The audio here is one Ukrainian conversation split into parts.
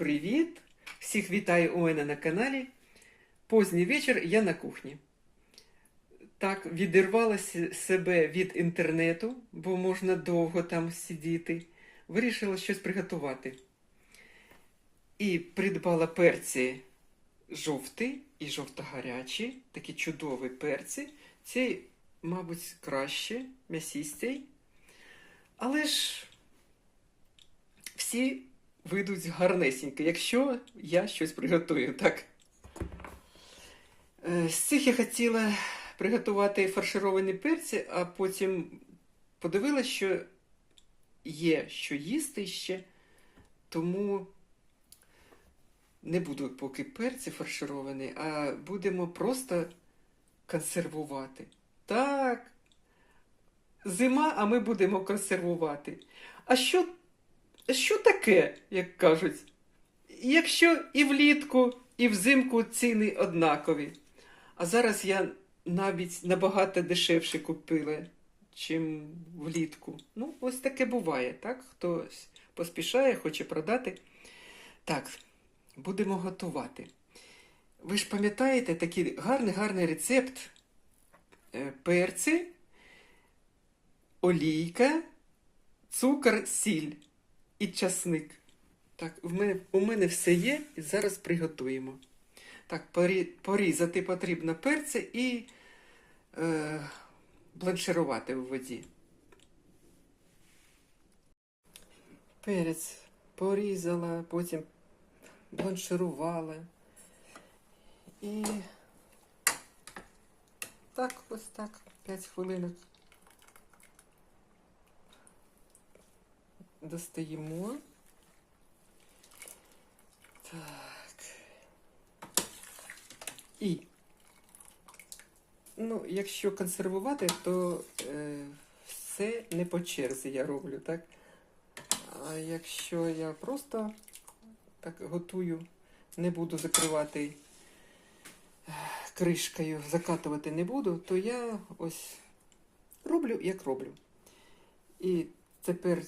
привіт! Всіх вітаю у мене на каналі. Поздній вечір я на кухні. Так, відірвала себе від інтернету, бо можна довго там сидіти. Вирішила щось приготувати. І придбала перці жовті і жовто-гарячі, такі чудові перці. Цей, мабуть, краще, м'ясістей. Але ж всі вийдуть гарнесенько, якщо я щось приготую, так. Е, З цих я хотіла приготувати фаршировані перці, а потім подивилася, що є що їсти ще, тому не буду поки перці фаршировані, а будемо просто консервувати. Так. Зима, а ми будемо консервувати. А що що таке, як кажуть? Якщо і влітку, і взимку ціни однакові. А зараз я навіть набагато дешевше купила, чим влітку. Ну, ось таке буває, так? Хтось поспішає, хоче продати. Так, будемо готувати. Ви ж пам'ятаєте такий гарний гарний рецепт Е, перці, олійка, цукор, сіль і часник. Так, в мене, у мене все є, і зараз приготуємо. Так, порізати потрібно перці і е, бланширувати в воді. Перець порізала, потім бланширувала. І так, ось так, 5 хвилинок. Достаємо. Так. І. Ну, якщо консервувати, то е, все не по черзі я роблю, так? А якщо я просто так готую, не буду закривати е, кришкою, закатувати не буду, то я ось роблю, як роблю. І тепер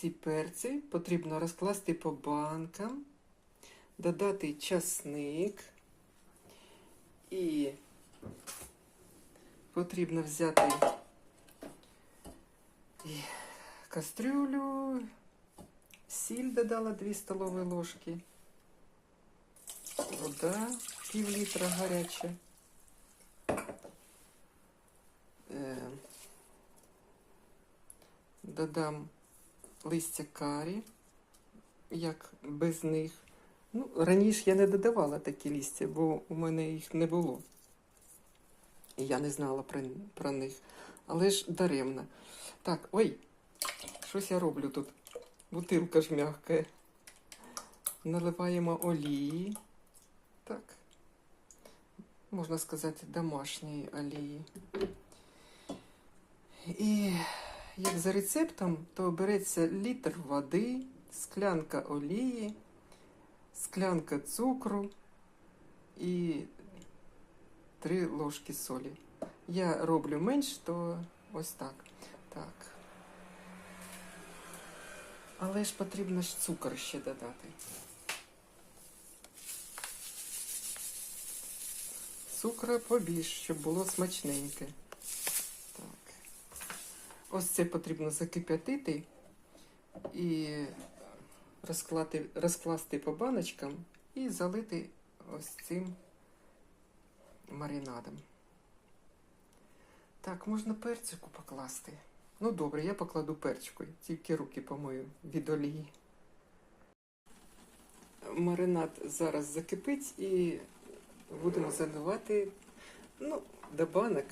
ці перці потрібно розкласти по банкам, додати часник і потрібно взяти кастрюлю, сіль додала 2 столові ложки, вода пів літра гаряча. Е, Додам листя карі, як без них. Ну, раніше я не додавала такі листя, бо у мене їх не було. І я не знала про, про них. Але ж даремно. Так, ой, щось я роблю тут. Бутилка ж м'яка. Наливаємо олії. Так. Можна сказати, домашньої олії. І як за рецептом, то береться літр води, склянка олії, склянка цукру і 3 ложки солі. Я роблю менш, то ось так. Так. Але ж потрібно ж цукор ще додати. Цукра побільше, щоб було смачненьке. Ось це потрібно закип'ятити і розклати, розкласти по баночкам і залити ось цим маринадом. Так, можна перчику покласти. Ну добре, я покладу перчикою, тільки руки помию від олії. Маринад зараз закипить і будемо заливати ну, до банок.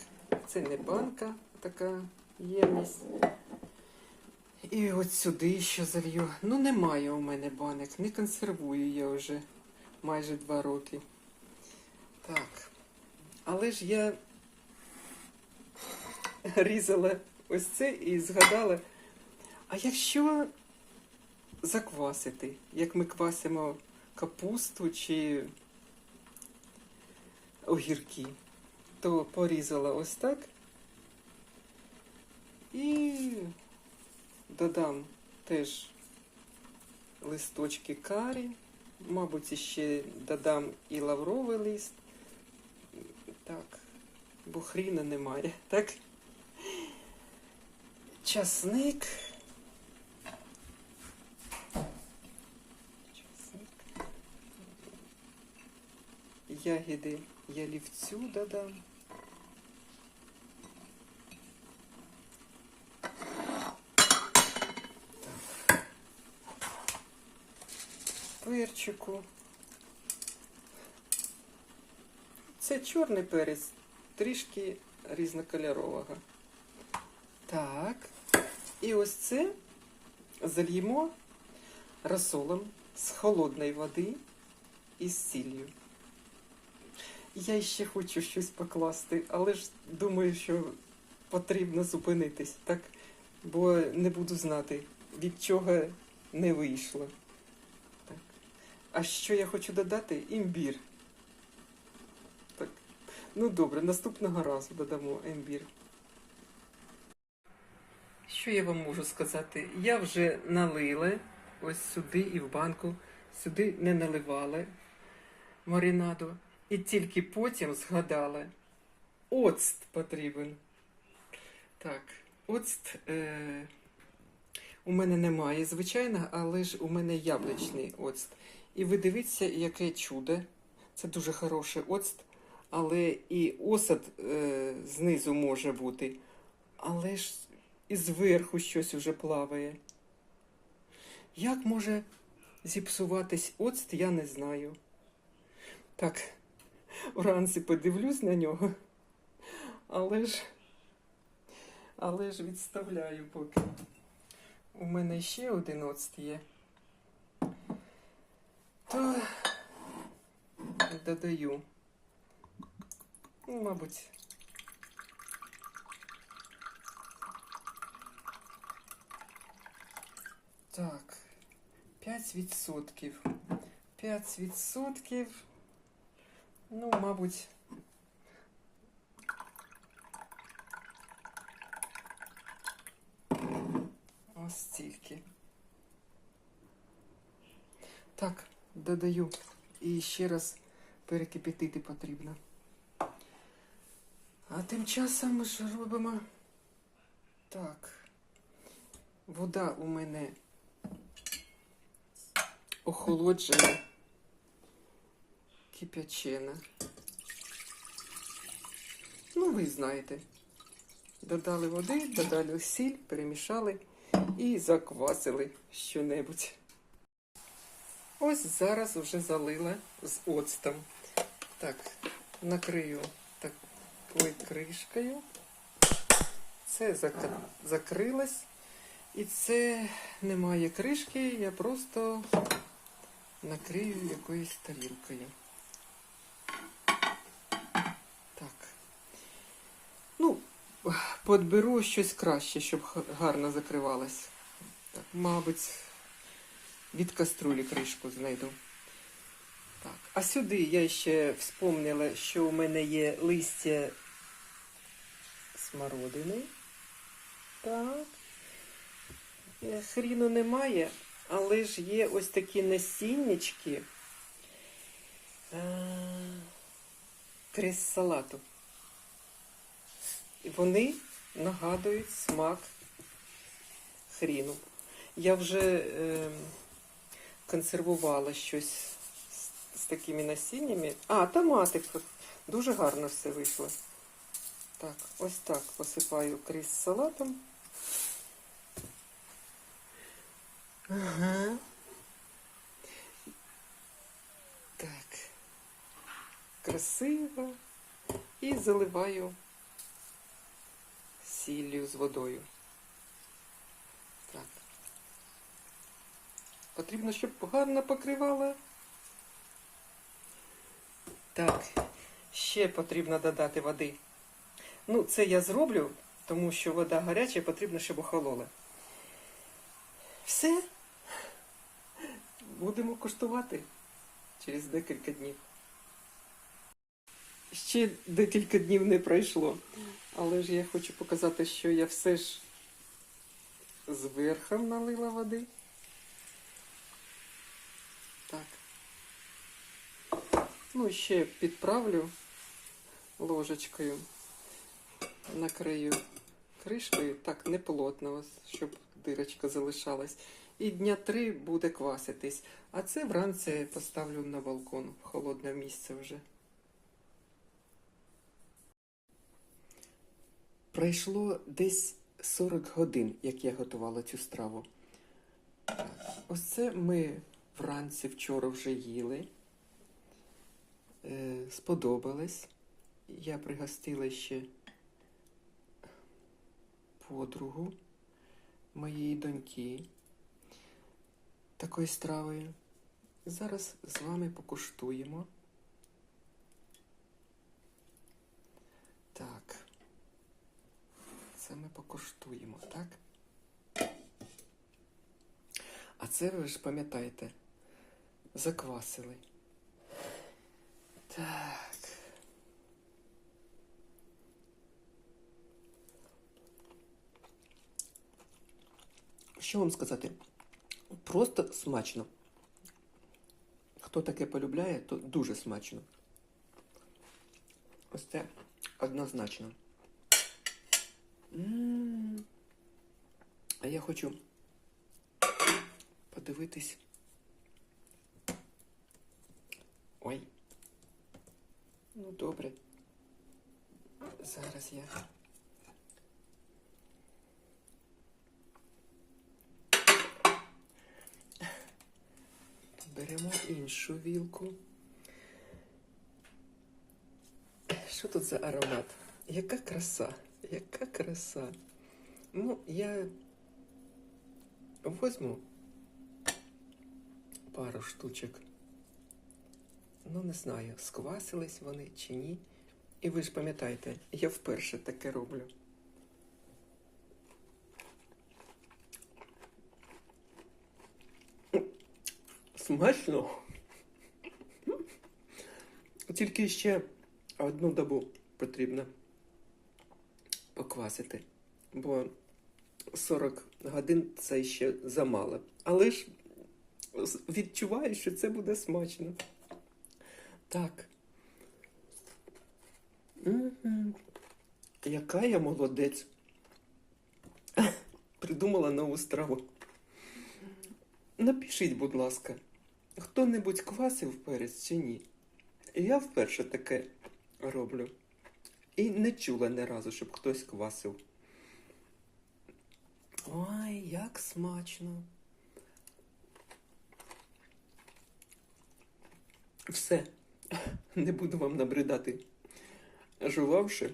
Це не банка, така ємність. І от сюди ще залью. Ну, немає у мене банок, не консервую я вже майже два роки. Так. Але ж я різала ось це і згадала, а якщо заквасити, як ми квасимо капусту чи огірки, то порізала ось так і додам теж листочки карі Мабуть, ще додам і лавровий лист. Так, бо хріна немає, так? Часник. Часник. Ягіди ялівцю додам. Перчику. Це чорний перець, трішки різнокольорового. Так. І ось це зальємо розсолом з холодної води і з сіллю. Я ще хочу щось покласти, але ж думаю, що потрібно зупинитись, так? Бо не буду знати, від чого не вийшло. А що я хочу додати? Імбір. Так. Ну добре, наступного разу додамо імбір. Що я вам можу сказати? Я вже налила ось сюди і в банку, сюди не наливала маринаду. І тільки потім згадала, оцт потрібен. Так, оцт е, у мене немає, звичайно, але ж у мене яблучний оцт. І ви дивіться, яке чудо. Це дуже хороший оцт, але і осад е, знизу може бути. Але ж і зверху щось уже плаває. Як може зіпсуватись оцт, я не знаю. Так, вранці подивлюсь на нього, але ж, але ж відставляю поки. У мене ще один оцт є. То додаю. Ну, мабуть. Так, 5%. 5%. Ну, мабуть. Ось стільки. Так, додаю. І ще раз перекипятити потрібно. А тим часом ми ж робимо. Так. Вода у мене охолоджена, кип'ячена. Ну, ви знаєте. Додали води, додали сіль, перемішали і заквасили що-небудь. Ось зараз вже залила з оцтом. Так, накрию такою кришкою. Це зак- закрилось. І це немає кришки, я просто накрию якоюсь тарілкою. Так. Ну, подберу щось краще, щоб гарно закривалось. Так, мабуть, від каструлі кришку знайду. Так. А сюди я ще вспомнила, що у мене є листя смородини. Так. Е, Хріну немає, але ж є ось такі насіннячки. Крес салату. Вони нагадують смак хріну. Я вже е, консервувала щось з, такими насіннями. А, томатик. Дуже гарно все вийшло. Так, ось так посипаю кріс салатом. Ага. Так. Красиво. І заливаю сіллю з водою. Так. Потрібно, щоб гарно покривало. Так, ще потрібно додати води. Ну, це я зроблю, тому що вода гаряча, потрібно, щоб охолола. Все. Будемо куштувати через декілька днів. Ще декілька днів не пройшло. Але ж я хочу показати, що я все ж зверху налила води. Так. Ну, ще підправлю ложечкою, накрию кришкою, так не плотно, щоб дирочка залишалась. І дня три буде кваситись. А це вранці поставлю на балкон в холодне місце вже. Пройшло десь 40 годин, як я готувала цю страву. Ось це ми вранці вчора вже їли. Е, сподобалось. Я пригостила ще подругу моєї доньки такою стравою. Зараз з вами покуштуємо. Так. Це ми покуштуємо, так? А це ви ж пам'ятаєте, заквасили. Так. Що вам сказати? Просто смачно. Хто таке полюбляє, то дуже смачно. Ось це однозначно. М. А я хочу подивитись. Ну, добре. Зараз я. Беремо іншу вілку. Що тут за аромат? Яка краса? Яка краса? Ну, я возьму пару штучок. Ну, не знаю, сквасились вони чи ні. І ви ж пам'ятаєте, я вперше таке роблю. Смачно. Тільки ще одну добу потрібно поквасити, бо 40 годин це ще замало. Але ж відчуваю, що це буде смачно. Так. М-м. Яка я молодець. Придумала нову страву. Напишіть, будь ласка, хто-небудь квасив перець чи ні? Я вперше таке роблю. І не чула ні разу, щоб хтось квасив. Ой, як смачно. Все. Не буду вам набридати. Жувавши,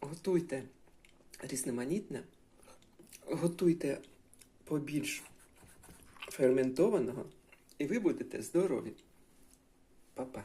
готуйте різноманітне, готуйте побільш ферментованого, і ви будете здорові. Па-па.